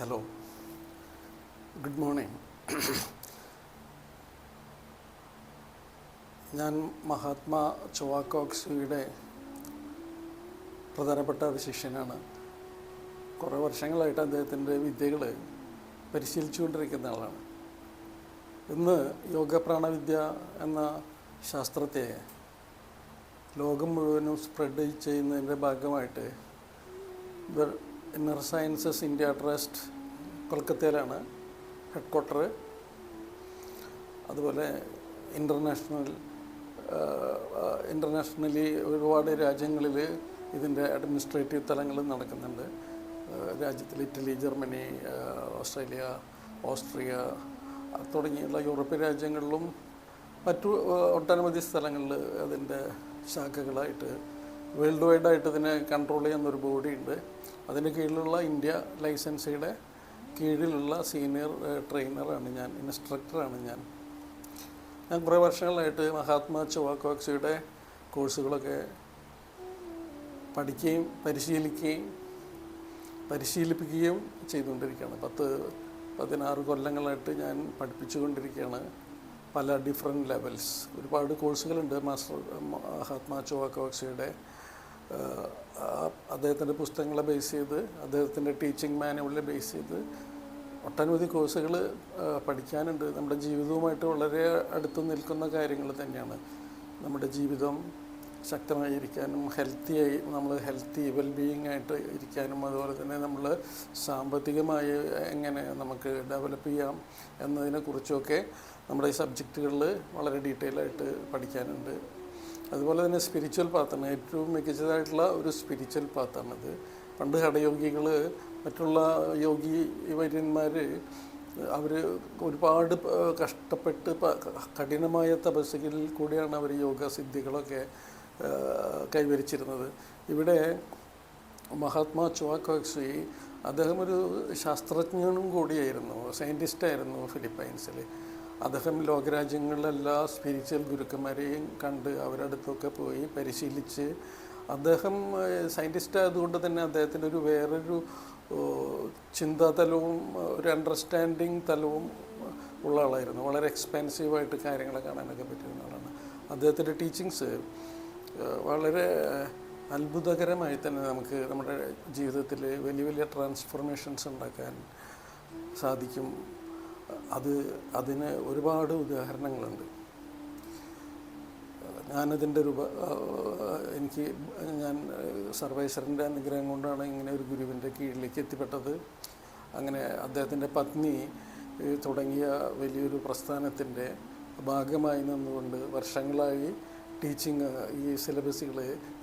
Hello good morning ഞാൻ മഹാത്മാ ചൊവാക്കോക്സിയുടെ പ്രധാനപ്പെട്ട ഒരു ശിഷ്യനാണ് കുറേ വർഷങ്ങളായിട്ട് അദ്ദേഹത്തിന്റെ വിദ്യകൾ പരിശീലിച്ചുകൊണ്ടിരിക്കുന്ന ആളാണ്. ഇന്ന് യോഗ പ്രാണവിദ്യ എന്ന ശാസ്ത്രത്തെ ലോകം മുഴുവനും സ്പ്രെഡ് ചെയ്യുന്നതിന്റെ ഭാഗമായിട്ട് ഇന്നർ സയൻസസ് ഇന്ത്യ ട്രസ്റ്റ് കൊൽക്കത്തയിലാണ് ഹെഡ് ക്വാർട്ടർ അതുപോലെ ഇന്റർനാഷണൽ ഇന്റർനാഷണലി ഒരുപാട് രാജ്യങ്ങളിൽ ഇതിന്റെ അഡ്മിനിസ്ട്രേറ്റീവ് തലങ്ങൾ നടക്കുന്നുണ്ട്. രാജ്യത്തിൽ ഇറ്റലി ജർമ്മനി ഓസ്ട്രേലിയ ഓസ്ട്രിയ തുടങ്ങിയുള്ള യൂറോപ്യൻ രാജ്യങ്ങളിലും മറ്റു ഒട്ടനവധി സ്ഥലങ്ങളിൽ അതിന്റെ ശാഖകളായിട്ട് വേൾഡ് വൈഡായിട്ട് ഇതിനെ കൺട്രോൾ ചെയ്യുന്ന ഒരു ബോഡി ഉണ്ട്. അതിന് കീഴിലുള്ള ഇന്ത്യ ലൈസൻസിയുടെ കീഴിലുള്ള സീനിയർ ട്രെയിനറാണ് ഞാൻ ഇൻസ്ട്രക്ടറാണ് ഞാൻ. ഞാൻ കുറേ വർഷങ്ങളായിട്ട് മഹാത്മാ ചുവാക്കോക്സിയുടെ കോഴ്സുകളൊക്കെ പഠിക്കുകയും പരിശീലിക്കുകയും പരിശീലിപ്പിക്കുകയും ചെയ്തുകൊണ്ടിരിക്കുകയാണ്. പത്ത് പതിനാറ് കൊല്ലങ്ങളായിട്ട് ഞാൻ പഠിപ്പിച്ചുകൊണ്ടിരിക്കുകയാണ്. പല ഡിഫറെന്റ് ലെവൽസ് ഒരുപാട് കോഴ്സുകളുണ്ട് മാസ്റ്റർ മഹാത്മാ ചോവാക്കോക്സിയുടെ അദ്ദേഹത്തിന്റെ പുസ്തകങ്ങളെ ബേസ് ചെയ്ത് അദ്ദേഹത്തിന്റെ ടീച്ചിങ് മാനുവലിനെ ബേസ് ചെയ്ത് ഒട്ടനവധി കോഴ്സുകൾ പഠിക്കാനുണ്ട്. നമ്മുടെ ജീവിതവുമായിട്ട് വളരെ അടുത്ത് നിൽക്കുന്ന കാര്യങ്ങൾ തന്നെയാണ്. നമ്മുടെ ജീവിതം ശക്തമായിരിക്കാനും ഹെൽത്തിയായി നമ്മൾ ഹെൽത്തി വെൽബീയിങ് ആയിട്ട് ഇരിക്കാനും അതുപോലെ തന്നെ നമ്മൾ സാമ്പത്തികമായി എങ്ങനെ നമുക്ക് ഡെവലപ്പ് ചെയ്യാം എന്നതിനെക്കുറിച്ചൊക്കെ നമ്മുടെ ഈ സബ്ജക്റ്റുകളിൽ വളരെ ഡീറ്റെയിൽ ആയിട്ട് പഠിക്കാനുണ്ട്. അതുപോലെ തന്നെ സ്പിരിച്വൽ പാത്താണ് ഏറ്റവും മികച്ചതായിട്ടുള്ള ഒരു സ്പിരിച്വൽ പാത്താണിത് പണ്ട് ഹടയോഗികൾ മറ്റുള്ള യോഗി വൈദ്യന്മാർ അവർ ഒരുപാട് കഷ്ടപ്പെട്ട് കഠിനമായ തപസ്സുകളിൽ കൂടിയാണ് അവർ യോഗ സിദ്ധികളൊക്കെ കൈവരിച്ചിരുന്നത്. ഇവിടെ മഹാത്മാ ചുവാക്കോക്സി അദ്ദേഹം ഒരു ശാസ്ത്രജ്ഞനും കൂടിയായിരുന്നു സയന്റിസ്റ്റായിരുന്നു ഫിലിപ്പൈൻസിൽ അദ്ദേഹം ലോകരാജ്യങ്ങളിലെല്ലാ സ്പിരിച്വൽ ഗുരുക്കന്മാരെയും കണ്ട് അവരടുത്തൊക്കെ പോയി പരിശീലിച്ച് അദ്ദേഹം സയന്റിസ്റ്റ് ആയതുകൊണ്ട് തന്നെ അദ്ദേഹത്തിന്റെ ഒരു വേറൊരു ചിന്താതലവും ഒരു അണ്ടർസ്റ്റാൻഡിങ് തലവും ഉള്ള ആളായിരുന്നു. വളരെ എക്സ്പെൻസീവായിട്ട് കാര്യങ്ങളെ കാണാനൊക്കെ പറ്റുന്ന ആളാണ്. അദ്ദേഹത്തിന്റെ ടീച്ചിങ്സ് വളരെ അത്ഭുതകരമായി തന്നെ നമുക്ക് നമ്മുടെ ജീവിതത്തിൽ വലിയ വലിയ ട്രാൻസ്ഫോർമേഷൻസ് ഉണ്ടാക്കാൻ സാധിക്കും. അത് അതിന് ഒരുപാട് ഉദാഹരണങ്ങളുണ്ട്. ഞാനതിന്റെ ഒരു എനിക്ക് ഞാൻ സർവൈസറിന്റെ അനുഗ്രഹം കൊണ്ടാണ് ഇങ്ങനെ ഒരു ഗുരുവിന്റെ കീഴിലേക്ക് എത്തിപ്പെട്ടത്. അങ്ങനെ അദ്ദേഹത്തിന്റെ പത്നി തുടങ്ങിയ വലിയൊരു പ്രസ്ഥാനത്തിന്റെ ഭാഗമായി നിന്നുകൊണ്ട് വർഷങ്ങളായി ടീച്ചിങ് ഈ സിലബസുകൾ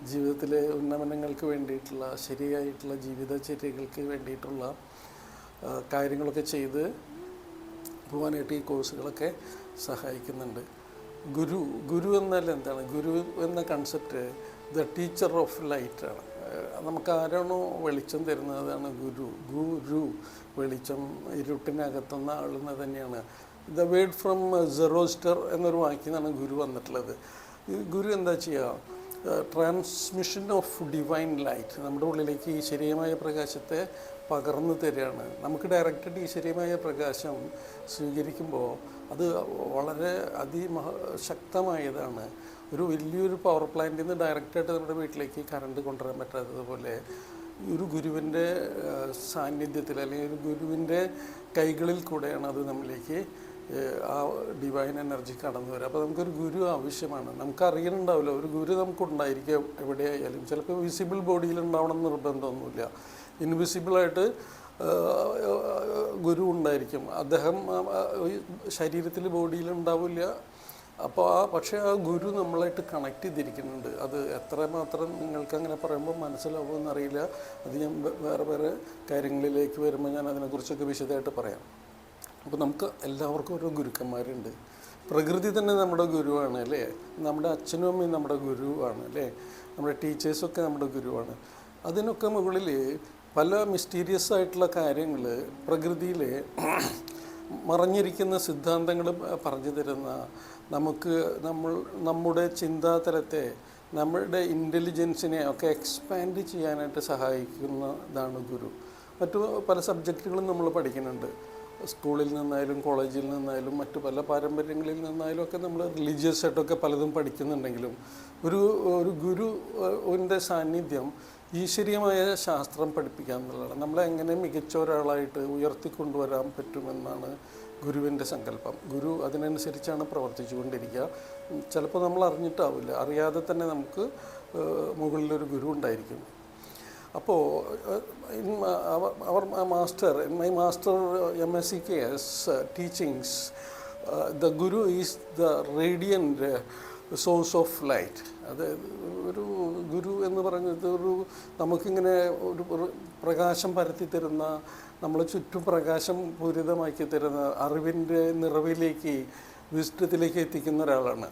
ജീവിതത്തിലെ ഉന്നമനങ്ങൾക്ക് വേണ്ടിയിട്ടുള്ള ശരിയായിട്ടുള്ള ജീവിതചര്യകൾക്ക് വേണ്ടിയിട്ടുള്ള കാര്യങ്ങളൊക്കെ ചെയ്ത് പോകാനായിട്ട് ഈ കോഴ്സുകളൊക്കെ സഹായിക്കുന്നുണ്ട്. ഗുരു ഗുരു എന്നാൽ എന്താണ്? ഗുരു എന്ന കൺസെപ്റ്റ് ദ ടീച്ചർ ഓഫ് ലൈറ്റാണ് നമുക്ക് ആരാണോ വെളിച്ചം തരുന്നതാണ് ഗുരു? ഗുരു വെളിച്ചം ഇരുട്ടിനകത്തുന്ന ആളെന്ന് തന്നെയാണ്. ദ വേഡ് ഫ്രം സെറോസ്റ്റർ എന്നൊരു വാക്കിൽ ഗുരു വന്നിട്ടുള്ളത്. ഗുരു എന്താ ചെയ്യുക ട്രാൻസ്മിഷൻ ഓഫ് ഡിവൈൻ ലൈറ്റ് നമ്മുടെ ഉള്ളിലേക്ക് ഈ ശരിയമായ പ്രകാശത്തെ പകർന്നു തരികയാണ്. നമുക്ക് ഡയറക്റ്റഡ് ഈ ശരിയമായ പ്രകാശം സ്വീകരിക്കുമ്പോൾ അത് വളരെ അതിമഹ ശക്തമായതാണ്. ഒരു വലിയൊരു പവർ പ്ലാന്റിൽ നിന്ന് ഡയറക്റ്റായിട്ട് നമ്മുടെ വീട്ടിലേക്ക് കറണ്ട് കൊണ്ടുവരാൻ പറ്റാത്തതുപോലെ ഒരു ഗുരുവിന്റെ സാന്നിധ്യത്തിൽ അല്ലെങ്കിൽ ഒരു ഗുരുവിന്റെ കൈകളിൽ കൂടെയാണ് അത് നമ്മളിലേക്ക് ആ ഡിവൈൻ എനർജി കടന്നു വരാം. അപ്പോൾ നമുക്കൊരു ഗുരു ആവശ്യമാണ്. നമുക്ക് അറിയണുണ്ടാവില്ല ഒരു ഗുരു നമുക്കുണ്ടായിരിക്കും എവിടെയായാലും. ചിലപ്പോൾ വിസിബിൾ ബോഡിയിൽ ഉണ്ടാവണം നിർബന്ധമൊന്നുമില്ല. ഇൻവിസിബിളായിട്ട് ഗുരു ഉണ്ടായിരിക്കും. അദ്ദേഹം ശരീരത്തിൽ ബോഡിയിൽ ഉണ്ടാവില്ല അപ്പോൾ ആ പക്ഷേ ആ ഗുരു നമ്മളായിട്ട് കണക്ട് ചെയ്തിരിക്കുന്നുണ്ട്. അത് എത്രമാത്രം നിങ്ങൾക്ക് അങ്ങനെ പറയുമ്പോൾ മനസ്സിലാവുമെന്ന് അറിയില്ല അത് ഞാൻ വേറെ വേറെ കാര്യങ്ങളിലേക്ക് വരുമ്പോൾ ഞാൻ അതിനെക്കുറിച്ചൊക്കെ വിശദമായിട്ട് പറയാം. അപ്പോൾ നമുക്ക് എല്ലാവർക്കും ഓരോ ഗുരുക്കന്മാരുണ്ട്. പ്രകൃതി തന്നെ നമ്മുടെ ഗുരുവാണ് അല്ലേ? നമ്മുടെ അച്ഛനും അമ്മയും നമ്മുടെ ഗുരുവാണ് അല്ലേ? നമ്മുടെ ടീച്ചേഴ്സൊക്കെ നമ്മുടെ ഗുരുവാണ്. അതിനൊക്കെ മുകളിൽ പല മിസ്റ്റീരിയസ് ആയിട്ടുള്ള കാര്യങ്ങൾ പ്രകൃതിയിൽ മറഞ്ഞിരിക്കുന്ന സിദ്ധാന്തങ്ങൾ പറഞ്ഞു തരുന്ന നമുക്ക് നമ്മൾ നമ്മുടെ ചിന്താതലത്തെ നമ്മളുടെ ഇന്റലിജൻസിനെ ഒക്കെ എക്സ്പാൻഡ് ചെയ്യാനായിട്ട് സഹായിക്കുന്നതാണ് ഗുരു. മറ്റു പല സബ്ജക്റ്റുകളും നമ്മൾ പഠിക്കുന്നുണ്ട്. സ്കൂളിൽ നിന്നായാലും കോളേജിൽ നിന്നായാലും മറ്റു പല പാരമ്പര്യങ്ങളിൽ നിന്നായാലും ഒക്കെ നമ്മൾ റിലീജിയസ് ആയിട്ടൊക്കെ പലതും പഠിക്കുന്നുണ്ടെങ്കിലും ഒരു ഒരു ഗുരുവിന്റെ സാന്നിധ്യം ഈശ്വരീയമായ ശാസ്ത്രം പഠിപ്പിക്കുക എന്നുള്ളതാണ്. നമ്മളെ എങ്ങനെ മികച്ച ഒരാളായിട്ട് ഉയർത്തിക്കൊണ്ടുവരാൻ പറ്റുമെന്നാണ് ഗുരുവിന്റെ സങ്കല്പം. ഗുരു അതിനനുസരിച്ചാണ് പ്രവർത്തിച്ചുകൊണ്ടിരിക്കുക. ചിലപ്പോൾ നമ്മൾ അറിഞ്ഞിട്ടാവില്ല. അറിയാതെ തന്നെ നമുക്ക് മുകളിലൊരു ഗുരു ഉണ്ടായിരിക്കും. അപ്പോൾ അവർ master my master M S C K S teachings the guru is the radiant source of light അത് ഒരു ഗുരു എന്ന് പറയുന്നത് ഒരു നമുക്കിങ്ങനെ ഒരു പ്രകാശം പരത്തി തരുന്ന നമ്മളെ ചുറ്റും പ്രകാശം പൂരിതമാക്കി തരുന്ന അറിവിന്റെ നിറവിലേക്ക് വിസ്റ്റത്തിലേക്ക് എത്തിക്കുന്ന ഒരാളാണ്.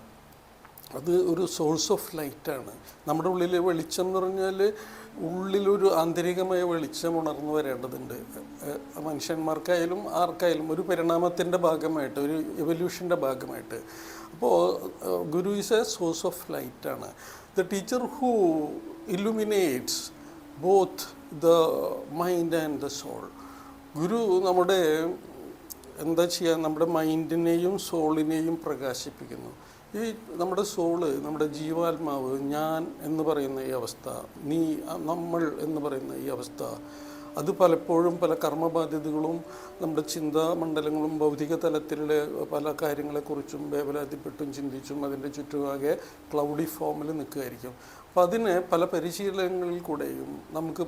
അത് ഒരു സോഴ്സ് ഓഫ് ലൈറ്റാണ് നമ്മുടെ ഉള്ളിൽ വെളിച്ചം എന്ന് പറഞ്ഞാൽ ഉള്ളിലൊരു ആന്തരികമായ വെളിച്ചം ഉണർന്നു വരേണ്ടതുണ്ട്. മനുഷ്യന്മാർക്കായാലും ആർക്കായാലും ഒരു പരിണാമത്തിന്റെ ഭാഗമായിട്ട് ഒരു എവല്യൂഷന്റെ ഭാഗമായിട്ട്. അപ്പോൾ guru is a source of ലൈറ്റാണ് the teacher who illuminates both the mind and the soul ഗുരു നമ്മുടെ എന്താ ചെയ്യുക നമ്മുടെ മൈൻഡിനെയും സോളിനെയും പ്രകാശിപ്പിക്കുന്നു. ഈ നമ്മുടെ സോൾ നമ്മുടെ ജീവാത്മാവ് ഞാൻ എന്ന് പറയുന്ന ഈ അവസ്ഥ നീ നമ്മൾ എന്ന് പറയുന്ന ഈ അവസ്ഥ അത് പലപ്പോഴും പല കർമ്മബാധ്യതകളും നമ്മുടെ ചിന്താ മണ്ഡലങ്ങളും ഭൗതിക തലത്തിലെ പല കാര്യങ്ങളെക്കുറിച്ചും വേവലാതിപ്പെട്ടും ചിന്തിച്ചും അതിന്റെ ചുറ്റുപാകെ ക്ലൗഡി ഫോമിൽ നിൽക്കുകയായിരിക്കും അപ്പം അതിന് പല പരിശീലനങ്ങളിൽ കൂടെയും നമുക്ക്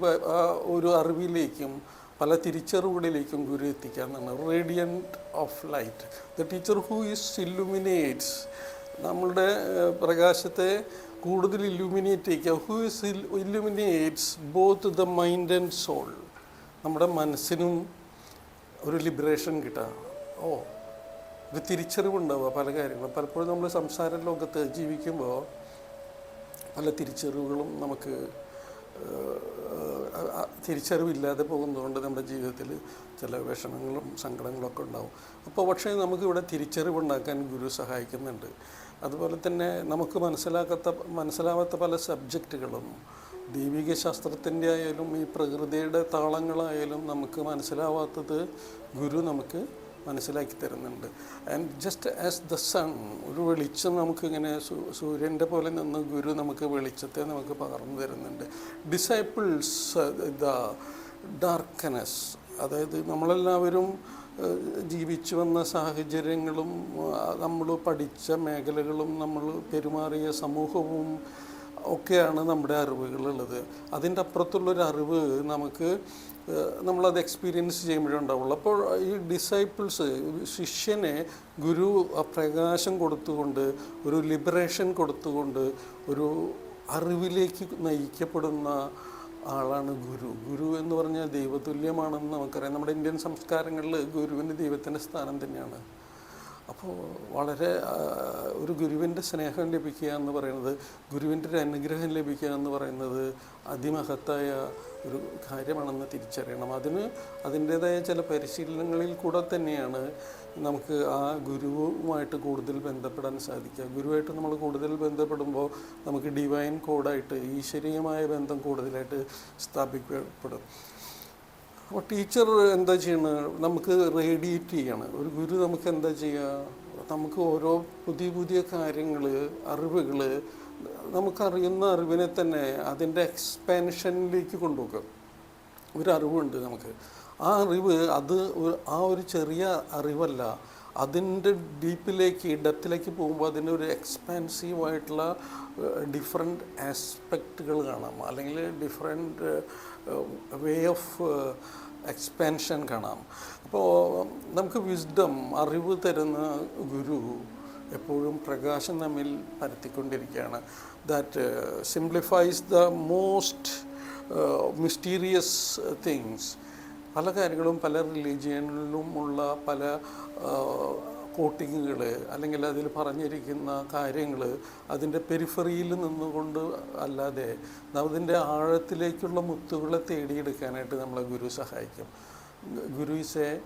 ഒരു അറിവിലേക്കും പല തിരിച്ചറിവുകളിലേക്കും ഗുരു എത്തിക്കാന്നാണ് radiant of light the teacher who is illuminates നമ്മളുടെ പ്രകാശത്തെ കൂടുതൽ ഇല്ലുമിനേറ്റ് ചെയ്യുക. Who is illuminates both the mind and soul നമ്മുടെ മനസ്സിനും ഒരു ലിബറേഷൻ കിട്ടുക. ഓ ഒരു തിരിച്ചറിവുണ്ടാവുക പല കാര്യങ്ങളും. പലപ്പോഴും നമ്മൾ സംസാര ലോകത്ത് ജീവിക്കുമ്പോൾ പല തിരിച്ചറിവുകളും നമുക്ക് തിരിച്ചറിവില്ലാതെ പോകുന്നതുകൊണ്ട് നമ്മുടെ ജീവിതത്തിൽ ചില വിഷമങ്ങളും സങ്കടങ്ങളൊക്കെ ഉണ്ടാവും. അപ്പോൾ പക്ഷേ നമുക്കിവിടെ തിരിച്ചറിവുണ്ടാക്കാൻ ഗുരു സഹായിക്കുന്നുണ്ട്. അതുപോലെ തന്നെ നമുക്ക് മനസ്സിലാക്കാത്ത മനസ്സിലാവാത്ത പല സബ്ജക്റ്റുകളും ദൈവിക ശാസ്ത്രത്തിന്റെ ആയാലും ഈ പ്രകൃതിയുടെ താളങ്ങളായാലും നമുക്ക് മനസ്സിലാവാത്തത് ഗുരു നമുക്ക് മനസ്സിലാക്കി തരുന്നുണ്ട്. And just as the sun ഒരു വെളിച്ചം നമുക്കിങ്ങനെ സൂര്യന്റെ പോലെ നിന്ന് ഗുരു നമുക്ക് വെളിച്ചത്തെ നമുക്ക് പകർന്നു തരുന്നുണ്ട്. ഡിസൈപ്പിൾസ് ദ ഡാർക്കനസ് അതായത് നമ്മളെല്ലാവരും ജീവിച്ചു വന്ന സാഹചര്യങ്ങളും നമ്മൾ പഠിച്ച മേഖലകളും നമ്മൾ പെരുമാറിയ സമൂഹവും ഒക്കെയാണ് നമ്മുടെ അറിവുകളുള്ളത്. അതിന്റെ അപ്പുറത്തുള്ളൊരു അറിവ് നമുക്ക് നമ്മളത് എക്സ്പീരിയൻസ് ചെയ്യുമ്പോഴേ ഉണ്ടാവുള്ളൂ. അപ്പോൾ ഈ ഡിസൈപ്പിൾസ് ശിഷ്യനെ ഗുരു പ്രകാശം കൊടുത്തുകൊണ്ട് ഒരു ലിബറേഷൻ കൊടുത്തുകൊണ്ട് ഒരു അറിവിലേക്ക് നയിക്കപ്പെടുന്ന ആളാണ് ഗുരു. ഗുരു എന്ന് പറഞ്ഞാൽ ദൈവതുല്യമാണെന്ന് നമുക്കറിയാം. നമ്മുടെ ഇന്ത്യൻ സംസ്കാരങ്ങളിൽ ഗുരുവിന് ദൈവത്തിന്റെ സ്ഥാനം തന്നെയാണ്. അപ്പോൾ വളരെ ഒരു ഗുരുവിന്റെ സ്നേഹം ലഭിക്കുക എന്ന് പറയുന്നത് ഗുരുവിന്റെ ഒരു അനുഗ്രഹം ലഭിക്കുക എന്ന് പറയുന്നത് അതിമഹത്തായ ഒരു കാര്യമാണെന്ന് തിരിച്ചറിയണം. അതിന് അതിന്റേതായ ചില പരിശീലനങ്ങളിൽ കൂടെ തന്നെയാണ് നമുക്ക് ആ ഗുരുവുമായിട്ട് കൂടുതൽ ബന്ധപ്പെടാൻ സാധിക്കുക. ഗുരുവായിട്ട് നമ്മൾ കൂടുതൽ ബന്ധപ്പെടുമ്പോൾ നമുക്ക് ഡിവൈൻ കോഡായിട്ട് ഈശ്വരീയമായ ബന്ധം കൂടുതലായിട്ട് സ്ഥാപിക്കപ്പെടും. അപ്പോൾ ടീച്ചർ എന്താ ചെയ്യണത് നമുക്ക് റേഡിയേറ്റ് ചെയ്യണം. ഒരു ഗുരു നമുക്ക് എന്താ ചെയ്യുക നമുക്ക് ഓരോ പുതിയ പുതിയ കാര്യങ്ങൾ അറിവുകൾ നമുക്കറിയുന്ന അറിവിനെ തന്നെ അതിന്റെ എക്സ്പാൻഷനിലേക്ക് കൊണ്ടുപോകും. ഒരു അറിവുണ്ട് നമുക്ക്. ആ അറിവ് അത് ആ ഒരു ചെറിയ അറിവല്ല. അതിന്റെ ഡീപ്പിലേക്ക് ഡെപ്തിലേക്ക് പോകുമ്പോൾ അതിന്റെ ഒരു എക്സ്പാൻസീവ് ഡിഫറെന്റ് ആസ്പെക്റ്റുകൾ കാണാം. അല്ലെങ്കിൽ ഡിഫറെന്റ് വേ ഓഫ് എക്സ്പാൻഷൻ കാണാം. അപ്പോൾ നമുക്ക് വിസ്ഡം അറിവ് തരുന്ന ഗുരു എപ്പോഴും പ്രകാശം തമ്മിൽ പരത്തിക്കൊണ്ടിരിക്കുകയാണ്. That simplifies the most mysterious things. പല കാര്യങ്ങളും പല റിലീജിയനിലും ഉള്ള പല കോട്ടിങ്ങുകൾ അല്ലെങ്കിൽ അതിൽ പറഞ്ഞിരിക്കുന്ന കാര്യങ്ങൾ അതിന്റെ പെരിഫറിയിൽ നിന്നുകൊണ്ട് അല്ലാതെ അതിന്റെ ആഴത്തിലേക്കുള്ള മുത്തുകളെ തേടിയെടുക്കാനായിട്ട് നമ്മളെ ഗുരു സഹായിക്കും. ഗുരു ഇസ് എ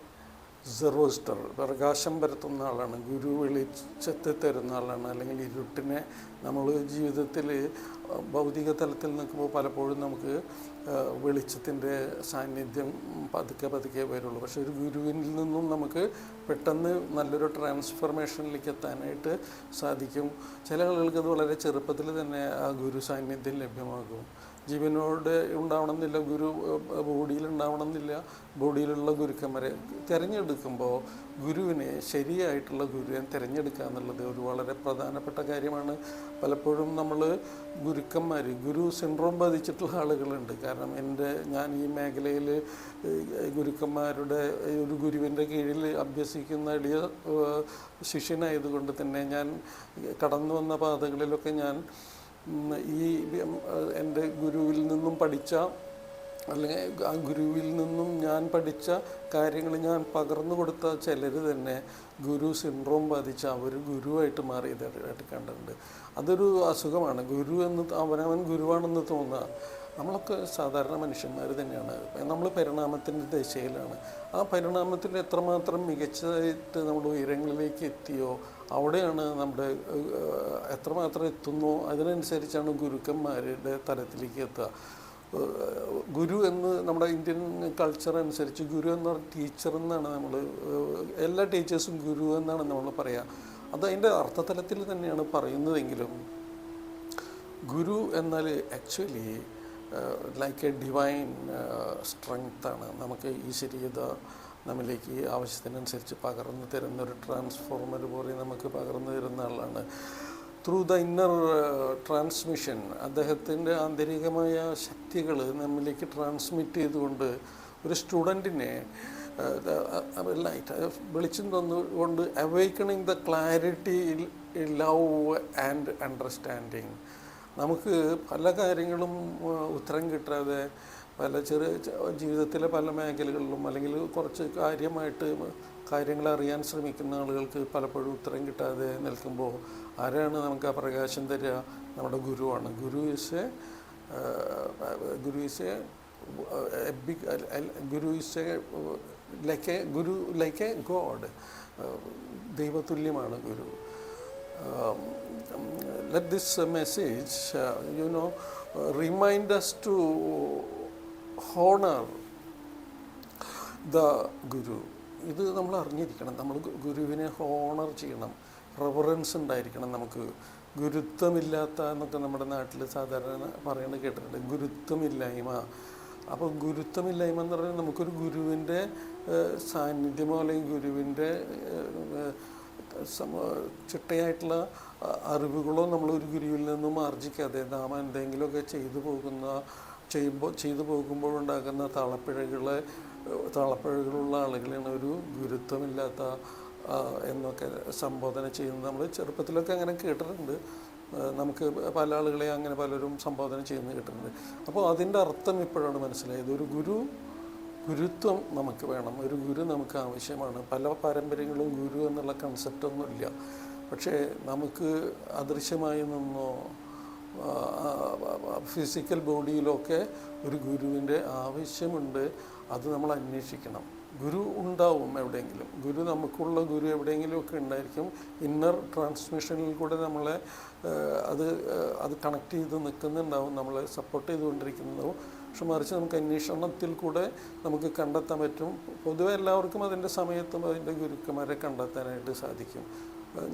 സെറോസ്റ്റർ പ്രകാശം പരത്തുന്ന ആളാണ്. ഗുരു വെളിച്ചത്തെ തരുന്ന ആളാണ്. അല്ലെങ്കിൽ ഇരുട്ടിനെ നമ്മൾ ജീവിതത്തിൽ ഭൗതിക തലത്തിൽ നിൽക്കുമ്പോൾ പലപ്പോഴും നമുക്ക് വെളിച്ചത്തിന്റെ സാന്നിധ്യം പതുക്കെ പതുക്കെ വരുള്ളൂ. പക്ഷേ ഒരു ഗുരുവിൽ നിന്നും നമുക്ക് പെട്ടെന്ന് നല്ലൊരു ട്രാൻസ്ഫർമേഷനിലേക്ക് എത്താനായിട്ട് സാധിക്കും. ചില ആളുകൾക്ക് അത് വളരെ ചെറുപ്പത്തിൽ തന്നെ ആ ഗുരു സാന്നിധ്യം ലഭ്യമാകും. ജീവനോട് ഉണ്ടാവണമെന്നില്ല ഗുരു ബോഡിയിൽ ഉണ്ടാവണമെന്നില്ല ബോഡിയിലുള്ള ഗുരുക്കന്മാരെ തിരഞ്ഞെടുക്കുമ്പോൾ ഗുരുവിനെ ശരിയായിട്ടുള്ള ഗുരുവിനെ തിരഞ്ഞെടുക്കുക എന്നുള്ളത് ഒരു വളരെ പ്രധാനപ്പെട്ട കാര്യമാണ്. പലപ്പോഴും നമ്മൾ ഗുരുക്കന്മാർ ഗുരു സിൻഡ്രോം ബാധിച്ചിട്ടുള്ള ആളുകളുണ്ട്. കാരണം എന്റെ ഞാൻ ഈ മേഖലയിൽ ഗുരുക്കന്മാരുടെ ഒരു ഗുരുവിന്റെ കീഴിൽ അഭ്യസിക്കുന്ന എളിയ ശിഷ്യനായതുകൊണ്ട് തന്നെ ഞാൻ കടന്നു വന്ന പാതകളിലൊക്കെ ഞാൻ ഈ എന്റെ ഗുരുവിൽ നിന്നും പഠിച്ച അല്ലെങ്കിൽ ആ ഗുരുവിൽ നിന്നും ഞാൻ പഠിച്ച കാര്യങ്ങൾ ഞാൻ പകർന്നു കൊടുത്ത ചിലർ തന്നെ ഗുരു സിൻഡ്രോം ബാധിച്ച അവർ ഗുരുവായിട്ട് മാറിയതായിട്ട് കണ്ടിട്ടുണ്ട്. അതൊരു അസുഖമാണ്. ഗുരു എന്ന് അവനവൻ ഗുരുവാണെന്ന് തോന്നുക. നമ്മളൊക്കെ സാധാരണ മനുഷ്യന്മാർ തന്നെയാണ്. നമ്മൾ പരിണാമത്തിന്റെ ദശയിലാണ്. ആ പരിണാമത്തിൽ എത്രമാത്രം മികച്ചതായിട്ട് നമ്മൾ ഉയരങ്ങളിലേക്ക് എത്തിയോ അവിടെയാണ് നമ്മുടെ എത്രമാത്രം എത്തുന്നോ അതിനനുസരിച്ചാണ് ഗുരുക്കന്മാരുടെ തലത്തിലേക്ക് എത്തുക. ഗുരു എന്ന് നമ്മുടെ ഇന്ത്യൻ കൾച്ചർ അനുസരിച്ച് ഗുരു എന്ന് പറഞ്ഞ ടീച്ചർ എന്നാണ് നമ്മൾ എല്ലാ ടീച്ചേഴ്സും ഗുരു എന്നാണ് നമ്മൾ പറയുക അത് അതിന്റെ അർത്ഥതലത്തിൽ തന്നെയാണ് പറയുന്നതെങ്കിലും ഗുരു എന്നാൽ actually like a divine strength നമുക്ക് ഈ ശരീരത നമ്മിലേക്ക് ആവശ്യത്തിനനുസരിച്ച് പകർന്നു തരുന്ന ഒരു ട്രാൻസ്ഫോർമർ പോലെ നമുക്ക് പകർന്നു തരുന്ന ആളാണ്. ത്രൂ ദ ഇന്നർ ട്രാൻസ്മിഷൻ അദ്ദേഹത്തിന്റെ ആന്തരികമായ ശക്തികൾ നമ്മിലേക്ക് ട്രാൻസ്മിറ്റ് ചെയ്തുകൊണ്ട് ഒരു സ്റ്റുഡന്റിനെ ലൈറ്റ് വെളിച്ചം തന്നുകൊണ്ട് awakening the clarity love and understanding നമുക്ക് പല കാര്യങ്ങളും ആ, ഉത്തരം കിട്ടാതെ പല ചെറിയ ജീവിതത്തിലെ പല മേഖലകളിലും അല്ലെങ്കിൽ കുറച്ച് കാര്യമായിട്ട് കാര്യങ്ങൾ അറിയാൻ ശ്രമിക്കുന്ന ആളുകൾക്ക് പലപ്പോഴും ഉത്തരം കിട്ടാതെ നിൽക്കുമ്പോൾ ആരാണ് നമുക്ക് ആ പ്രകാശം തരിക? നമ്മുടെ ഗുരുവാണ്. Guru is a guru is a big guru is a like a guru like a god ദൈവതുല്യമാണ് ഗുരു. let this message, uh, you know, remind us to honor the Guru. ഇത് നമ്മൾ അറിഞ്ഞിരിക്കണം. നമ്മൾ ഗുരുവിനെ ഹോണർ ചെയ്യണം. റെവറൻസ് ഉണ്ടായിരിക്കണം നമുക്ക്. ഗുരുത്വമില്ലാത്ത എന്നൊക്കെ നമ്മുടെ നാട്ടിൽ സാധാരണ പറയുന്നത് കേട്ടിട്ടുണ്ട്. ഗുരുത്വമില്ലായ്മ. അപ്പോൾ ഗുരുത്വമില്ലായ്മ എന്ന് പറഞ്ഞാൽ നമുക്കൊരു ഗുരുവിന്റെ സാന്നിധ്യമോ അല്ലെങ്കിൽ ഗുരുവിന്റെ സമ ചിട്ടയായിട്ടുള്ള അറിവുകളോ നമ്മൾ ഒരു ഗുരുവിൽ നിന്നും ആർജിക്കാതെ നാം എന്തെങ്കിലുമൊക്കെ ചെയ്തു പോകുന്ന ചെയ്യുമ്പോൾ ചെയ്തു പോകുമ്പോഴുണ്ടാകുന്ന താളപ്പിഴകളെ തളപ്പിഴകളുള്ള ആളുകളെയാണ് ഒരു ഗുരുത്വമില്ലാത്ത എന്നൊക്കെ സംബോധന ചെയ്യുന്നത് നമ്മൾ ചെറുപ്പത്തിലൊക്കെ അങ്ങനെ കേട്ടിട്ടുണ്ട്. നമുക്ക് പല ആളുകളെ അങ്ങനെ പലരും സംബോധന ചെയ്യുന്നത് കേട്ടിട്ടുണ്ട്. അപ്പോൾ അതിന്റെ അർത്ഥം ഇപ്പോഴാണ് മനസ്സിലായത്. ഒരു ഗുരു ഗുരുത്വം നമുക്ക് വേണം. ഒരു ഗുരു നമുക്ക് ആവശ്യമാണ്. പല പാരമ്പര്യങ്ങളും ഗുരു എന്നുള്ള കൺസെപ്റ്റ് ഒന്നുമില്ല പക്ഷേ നമുക്ക് അദൃശ്യമായി നിന്നോ ഫിസിക്കൽ ബോഡിയിലൊക്കെ ഒരു ഗുരുവിന്റെ ആവശ്യമുണ്ട്. അത് നമ്മൾ അന്വേഷിക്കണം. ഗുരു ഉണ്ടാവും എവിടെയെങ്കിലും. ഗുരു നമുക്കുള്ള ഗുരു എവിടെയെങ്കിലുമൊക്കെ ഉണ്ടായിരിക്കും. ഇന്നർ ട്രാൻസ്മിഷനിൽ കൂടെ നമ്മളെ അത് അത് കണക്ട് ചെയ്ത് നിൽക്കുന്നുണ്ടാവും നമ്മളെ സപ്പോർട്ട് ചെയ്തുകൊണ്ടിരിക്കുന്നുണ്ടാവും പക്ഷെ മറിച്ച് നമുക്ക് അന്വേഷണത്തിൽ കൂടെ നമുക്ക് കണ്ടെത്താൻ പറ്റും. പൊതുവെ എല്ലാവർക്കും അതിന്റെ സമയത്തും അതിന്റെ ഗുരുക്കന്മാരെ കണ്ടെത്താനായിട്ട് സാധിക്കും.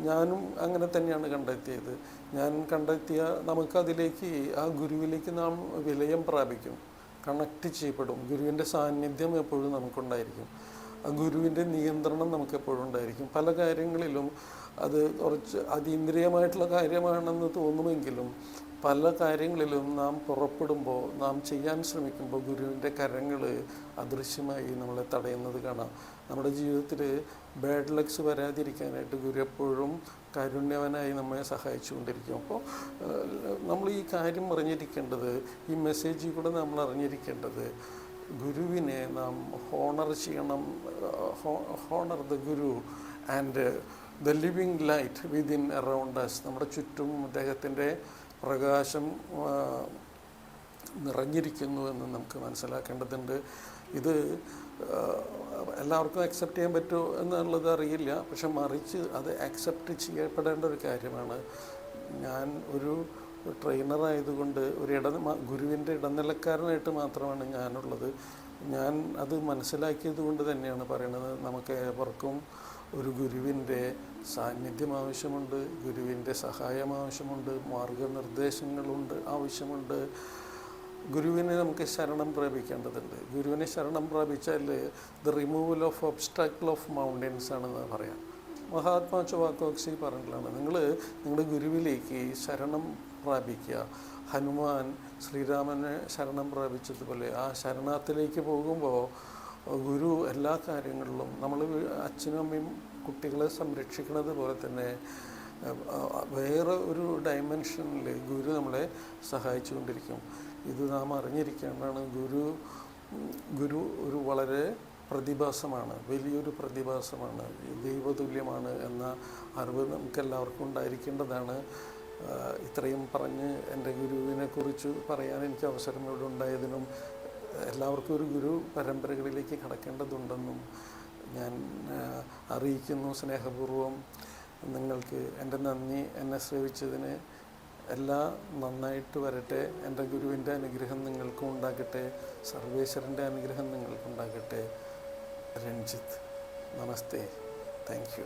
ഞാനും അങ്ങനെ തന്നെയാണ് കണ്ടെത്തിയത്. ഞാൻ കണ്ടെത്തിയ നമുക്കതിലേക്ക് ആ ഗുരുവിലേക്ക് നാം വിലയം പ്രാപിക്കും. കണക്ട് ചെയ്യപ്പെടും. ഗുരുവിന്റെ സാന്നിധ്യം എപ്പോഴും നമുക്കുണ്ടായിരിക്കും. ഗുരുവിന്റെ നിയന്ത്രണം നമുക്ക് എപ്പോഴും ഉണ്ടായിരിക്കും. പല കാര്യങ്ങളിലും അത് കുറച്ച് അതീന്ദ്രിയമായിട്ടുള്ള കാര്യമാണെന്ന് തോന്നുമെങ്കിലും പല കാര്യങ്ങളിലും നാം പുറപ്പെടുമ്പോൾ നാം ചെയ്യാൻ ശ്രമിക്കുമ്പോൾ ഗുരുവിന്റെ കരങ്ങൾ അദൃശ്യമായി നമ്മളെ തടയുന്നത് കാണാം. നമ്മുടെ ജീവിതത്തിൽ ബാഡ് ലക്സ് വരാതിരിക്കാനായിട്ട് ഗുരു എപ്പോഴും കാരുണ്യവനായി നമ്മെ സഹായിച്ചുകൊണ്ടിരിക്കും. അപ്പോൾ നമ്മൾ ഈ കാര്യം അറിഞ്ഞിരിക്കേണ്ടത് ഈ മെസ്സേജിൽ കൂടെ നമ്മൾ അറിഞ്ഞിരിക്കേണ്ടത് ഗുരുവിനെ നാം ഹോണർ ചെയ്യണം honour the guru and the living light within around us നമ്മുടെ ചുറ്റും അദ്ദേഹത്തിന്റെ പ്രകാശം നിറഞ്ഞിരിക്കുന്നു എന്ന് നമുക്ക് മനസ്സിലാക്കേണ്ടതുണ്ട്. ഇത് എല്ലാവർക്കും അക്സെപ്റ്റ് ചെയ്യാൻ പറ്റുമോ എന്നുള്ളത് അറിയില്ല. പക്ഷെ മറിച്ച് അത് അക്സെപ്റ്റ് ചെയ്യപ്പെടേണ്ട ഒരു കാര്യമാണ്. ഞാൻ ഒരു ട്രെയിനർ ആയതുകൊണ്ട് ഒരു ഇട ഗുരുവിന്റെ ഇടനിലക്കാരനായിട്ട് മാത്രമാണ് ഞാനുള്ളത്. ഞാൻ അത് മനസ്സിലാക്കിയത് കൊണ്ട് തന്നെയാണ് പറയുന്നത് നമുക്ക് ഏവർക്കും ഒരു ഗുരുവിന്റെ സാന്നിധ്യം ആവശ്യമുണ്ട് ഗുരുവിന്റെ സഹായം ആവശ്യമുണ്ട് മാർഗനിർദ്ദേശങ്ങളുണ്ട് ആവശ്യമുണ്ട്. ഗുരുവിനെ നമുക്ക് ശരണം പ്രാപിക്കേണ്ടതുണ്ട്. ഗുരുവിനെ ശരണം പ്രാപിച്ചാൽ the removal of obstacle of mountains ആണെന്ന് പറയാം. മഹാത്മാ ചുവാക്കോക്സി പറഞ്ഞിട്ടുള്ളതാണ്. നിങ്ങൾ നിങ്ങളുടെ ഗുരുവിലേക്ക് ശരണം പ്രാപിക്കുക. ഹനുമാൻ ശ്രീരാമനെ ശരണം പ്രാപിച്ചതുപോലെ ആ ശരണത്തിലേക്ക് പോകുമ്പോൾ ഗുരു എല്ലാ കാര്യങ്ങളിലും നമ്മൾ അച്ഛനും അമ്മയും കുട്ടികളെ സംരക്ഷിക്കുന്നത് പോലെ തന്നെ വേറെ ഒരു ഡയമെൻഷനിൽ ഗുരു നമ്മളെ സഹായിച്ചുകൊണ്ടിരിക്കും. ഇത് നാം അറിഞ്ഞിരിക്കേണ്ടതാണ് ഗുരു ഗുരു ഒരു വളരെ പ്രതിഭാസമാണ് വലിയൊരു പ്രതിഭാസമാണ് ദൈവതുല്യമാണ് എന്ന അറിവ് നമുക്ക് എല്ലാവർക്കും ഉണ്ടായിരിക്കേണ്ടതാണ് ഇത്രയും പറഞ്ഞ് എന്റെ ഗുരുവിനെ കുറിച്ച് പറയാൻ എനിക്ക് അവസരം ഇവിടെ ഉണ്ടായതിനും എല്ലാവർക്കും ഒരു ഗുരു പരമ്പരകളിലേക്ക് കടക്കേണ്ടതുണ്ടെന്നും ഞാൻ അറിയിക്കുന്നു സ്നേഹപൂർവം. നിങ്ങൾക്ക് എന്റെ നന്ദി എന്നെ ശ്രവിച്ചതിന് എല്ലാം നന്നായിട്ട് വരട്ടെ. എന്റെ ഗുരുവിന്റെ അനുഗ്രഹം നിങ്ങൾക്കും ഉണ്ടാകട്ടെ. സർവേശ്വരന്റെ അനുഗ്രഹം നിങ്ങൾക്കുണ്ടാകട്ടെ രഞ്ജിത്ത് നമസ്തേ. Thank you.